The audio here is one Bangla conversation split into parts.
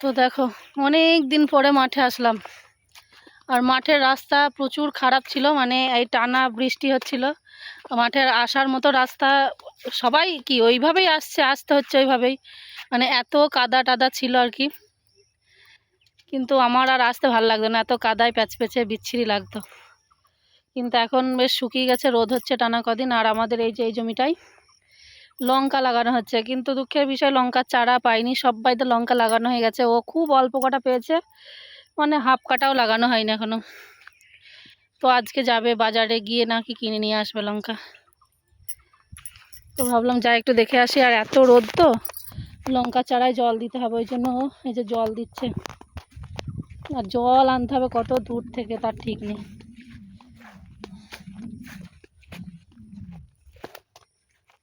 তো দেখো অনেক দিন পরে মাঠে আসলাম। আর মাঠের রাস্তা প্রচুর খারাপ ছিল মানে এই টানা বৃষ্টি হচ্ছিল। মাঠের আসার মতো রাস্তা, সবাই কি ওইভাবেই আসছে, আসতে হচ্ছে ওইভাবেই। মানে এত কাদা টাদা ছিল আর কি। কিন্তু আমার আর আসতে ভালো লাগতো না, এত কাদায় প্যাচ প্যাচে বিচ্ছিরি লাগতো। কিন্তু এখন বেশ শুকিয়ে গেছে, রোদ হচ্ছে টানা কদিন, আর আমাদের এই যে, এই জমিটাই। লঙ্কা লাগানো হচ্ছে। কিন্তু দুঃখের বিষয়, লঙ্কার চারা পাইনি। সবাই তো লঙ্কা লাগানো হয়ে গেছে। ও খুব অল্প কটা পেয়েছে। মানে হাফ কাটাও লাগানো হয়নি এখনও। তো আজকে যাবে বাজারে, গিয়ে নাকি কিনে নিয়ে আসবে লঙ্কা। তো ভাবলাম যা একটু দেখে আসি। আর এত রোদ তো। লঙ্কা চারায় জল দিতে হবে। ওই জন্য এই যে জল দিচ্ছে। আর জল আনতে হবে কত দূর থেকে, তার ঠিক নেই।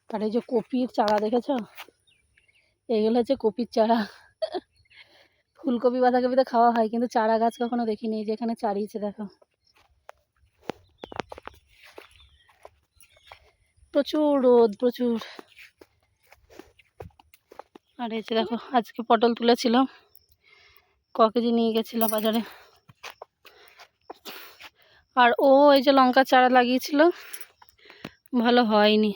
আর এই যে কপির চারা দেখেছ? এগুলো হচ্ছে কপির চারা। ফুলকপি, বাঁধাকপি তো খাওয়া হয়, কিন্তু চারা গাছ কখনো দেখিনি যে এখানে চারিয়েছে, দেখো। প্রচুর রোদ, প্রচুর। আর এই যে দেখো, আজকে পটল তুলেছিলাম। ক কেজি নিয়ে গেছিলাম বাজারে। আর ও এই যে লঙ্কার চারা লাগিয়েছিল, ভালো হয়নি।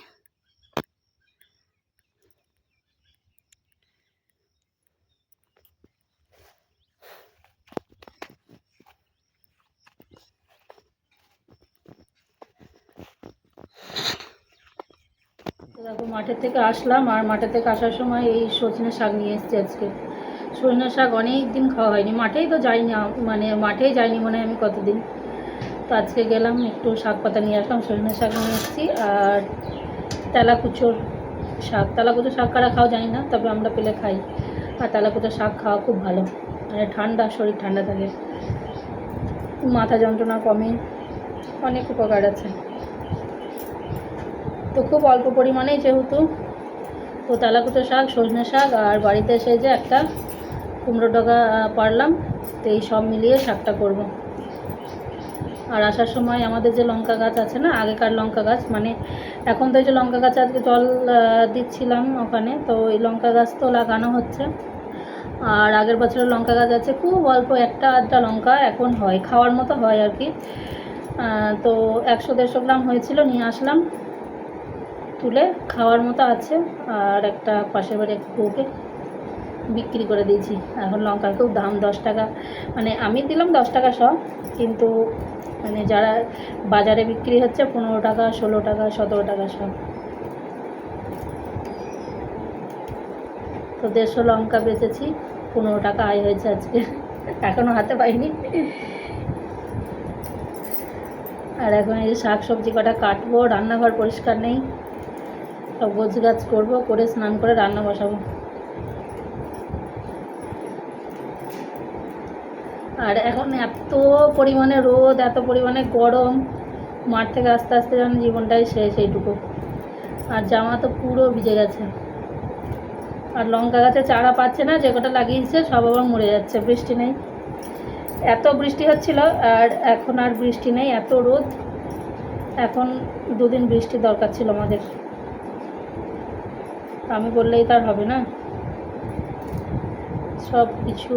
মাঠের থেকে আসলাম আর মাঠের থেকে আসার সময় এই সজনে শাক নিয়ে এসেছি আজকে। সজনে শাক অনেক দিন খাওয়া হয়নি, মাঠেই তো যাইনি মানে মাঠেই যাইনি মনে হয় আমি কতদিন। তো আজকে গেলাম একটু শাক পাতা নিয়ে আসলাম, সজনে শাক নিয়ে এসেছি আর তেলাকুচোর শাক। তেলাকুচো শাক কারা খাওয়া জানি না, তবে আমরা পেলে খাই। আর তেলাকুচো শাক খাওয়া খুব ভালো মানে ঠান্ডা, শরীর ঠান্ডা থাকে। মাথা যন্ত্রণা কমে, অনেক উপকার আছে। তো খুব অল্প পরিমাণেই যেহেতু তো তেলাকুচো শাক, সজনে শাক আর বাড়িতে এসে যে একটা কুমড়ো ডগা পারলাম, তো এই সব মিলিয়ে শাকটা করব। আর আসার সময় আমাদের যে লঙ্কা গাছ আছে না, আগেকার লঙ্কা গাছ মানে এখন তো যে লঙ্কা গাছ আজকে জল দিচ্ছিলাম ওখানে, তো এই লঙ্কা গাছ তো লাগানো হচ্ছে। আর আগের বছরের লঙ্কা গাছ আছে, খুব অল্প একটা আধটা লঙ্কা এখন হয়, খাওয়ার মতো হয় আর কি। তো একশো দেড়শো গ্রাম হয়েছিল, নিয়ে আসলাম। তুলে খাওয়ার মতো আছে আর একটা পাশের বাড়ি এক বউকে বিক্রি করে দিয়েছি। এখন লঙ্কার খুব দাম, দশ টাকা। মানে আমি দিলাম দশ টাকা সব, কিন্তু মানে যারা বাজারে বিক্রি হচ্ছে পনেরো টাকা, ষোলো টাকা, সতেরো টাকা সব। তো দেড়শো লঙ্কা বেচেছি, পনেরো টাকা আয় হয়েছে আজকে। এখনও হাতে পাইনি। আর এখন এই যে শাক সবজি কটা কাটবো, রান্নাঘর পরিষ্কার নেই। সব গোছ গাছ করব, করে স্নান করে রান্না বসাবো। আর এখন এত পরিমাণে রোদ, এত পরিমাণে গরম, মাঠ থেকে আস্তে আস্তে যেন জীবনটাই শেষ এইটুকু। আর জামা তো পুরো ভিজে গেছে। আর লঙ্কা গাছে চারা পাচ্ছে না, যে কটা লাগিয়েছে সব আবার মরে যাচ্ছে, বৃষ্টি নেই। এত বৃষ্টি হচ্ছিল, আর এখন আর বৃষ্টি নেই, এত রোদ। এখন দুদিন বৃষ্টি দরকার ছিল আমাদের। আমি বললেই তার হবে না সব কিছু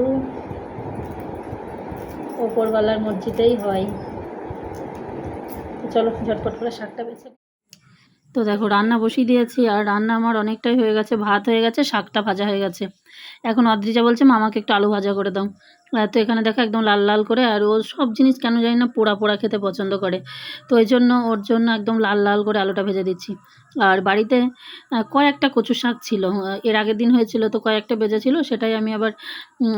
ওপরওয়ালার মসজিদেই হয় চলো, ঝটপট করে শাকটা বেছে। তো দেখো রান্না বসিয়ে দিয়েছি, আর রান্না আমার অনেকটাই হয়ে গেছে। ভাত হয়ে গেছে, শাকটা ভাজা হয়ে গেছে। এখন অদ্রিজা বলছে মামাকে একটু আলু ভাজা করে দাও। তো এখানে দেখো একদম লাল লাল করে, আর ও সব জিনিস কেন জানি না পোড়া পোড়া খেতে পছন্দ করে। তো এই জন্য ওর জন্য একদম লাল লাল করে আলুটা ভেজে দিচ্ছি। আর বাড়িতে কয়েকটা কচু শাক ছিল। এর আগের দিন হয়েছিল তো কয়েকটা ছিল সেটাই আমি আবার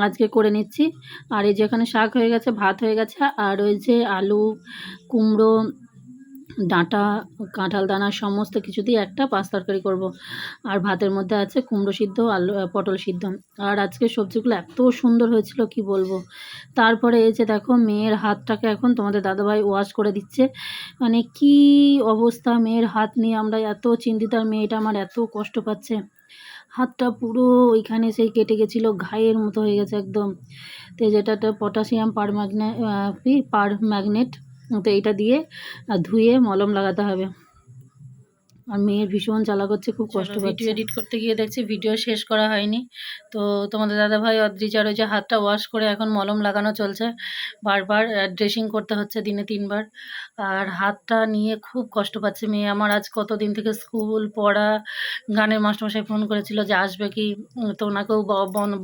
আজকে করে নিচ্ছি। আর এই যে এখানে শাক হয়ে গেছে, ভাত হয়ে গেছে, আর ওই যে আলু, কুমড়ো ডাঁটা, কাঁঠাল দানা সমস্ত কিছু দিয়ে একটা পাঁচ তরকারি করব। আর ভাতের মধ্যে আছে কুমড়ো সিদ্ধ, আলু পটল সিদ্ধ। আর আজকে সবজিগুলো এত সুন্দর হয়েছিল, কি বলব? তারপরে এই যে দেখো, মেয়ের হাতটাকে এখন তোমাদের দাদাভাই ওয়াশ করে দিচ্ছে। মানে কি অবস্থা মেয়ের হাত নিয়ে, আমরা এত চিন্তিত, আর মেয়েটা আমার এত কষ্ট পাচ্ছে। হাতটা পুরো ওইখানে সেই কেটে গেছিল, ঘায়ের মতো হয়ে গেছে একদম। তো যেটা পটাশিয়াম পার ম্যাগনে পার ম্যাগনেট তো এইটা দিয়ে ধুয়ে মলম লাগাতে হবে। আর মেয়ের ভীষণ জ্বালা করছে খুব কষ্ট ভিডিও এডিট করতে গিয়ে দেখছি ভিডিও শেষ করা হয়নি। তো তোমাদের দাদাভাই অদ্রিজার ওই যে হাতটা ওয়াশ করে এখন মলম লাগানো চলছে। বারবার ড্রেসিং করতে হচ্ছে দিনে তিনবার। আর হাতটা নিয়ে খুব কষ্ট পাচ্ছে মেয়ে। আমার আজ কতদিন থেকে স্কুল পড়া গানের মাস্টারমশাই ফোন করেছিল যে আসবে কি? তো ওনাকেও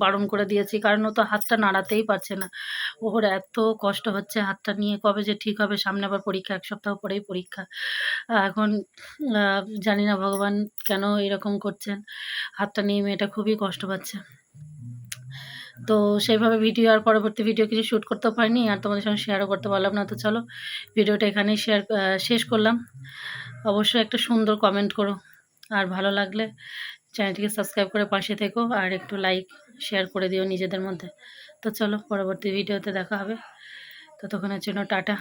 বারণ করে দিয়েছি। কারণ ও তো হাতটা নাড়াতেই পারছে না। ওর এত কষ্ট হচ্ছে হাতটা নিয়ে। কবে যে ঠিক হবে সামনে আবার পরীক্ষা এক সপ্তাহ পরেই পরীক্ষা। এখন জানি না ভগবান কেন এরকম করছেন। হাতটা নিয়ে মেয়েটা খুবই কষ্ট পাচ্ছে। তো সেইভাবে ভিডিও আর পরবর্তী ভিডিও কিছু শ্যুট করতে পারিনি আর তোমাদের সঙ্গে শেয়ারও করতে পারলাম না। তো চলো, ভিডিওটা এখানেই শেয়ার শেষ করলাম। অবশ্যই একটা সুন্দর কমেন্ট করো। আর ভালো লাগলে চ্যানেলটিকে সাবস্ক্রাইব করে পাশে থেকো আর একটু লাইক শেয়ার করে দিও নিজেদের মধ্যে। তো চলো, পরবর্তী ভিডিওতে দেখা হবে। ততক্ষণের জন্য টাটা।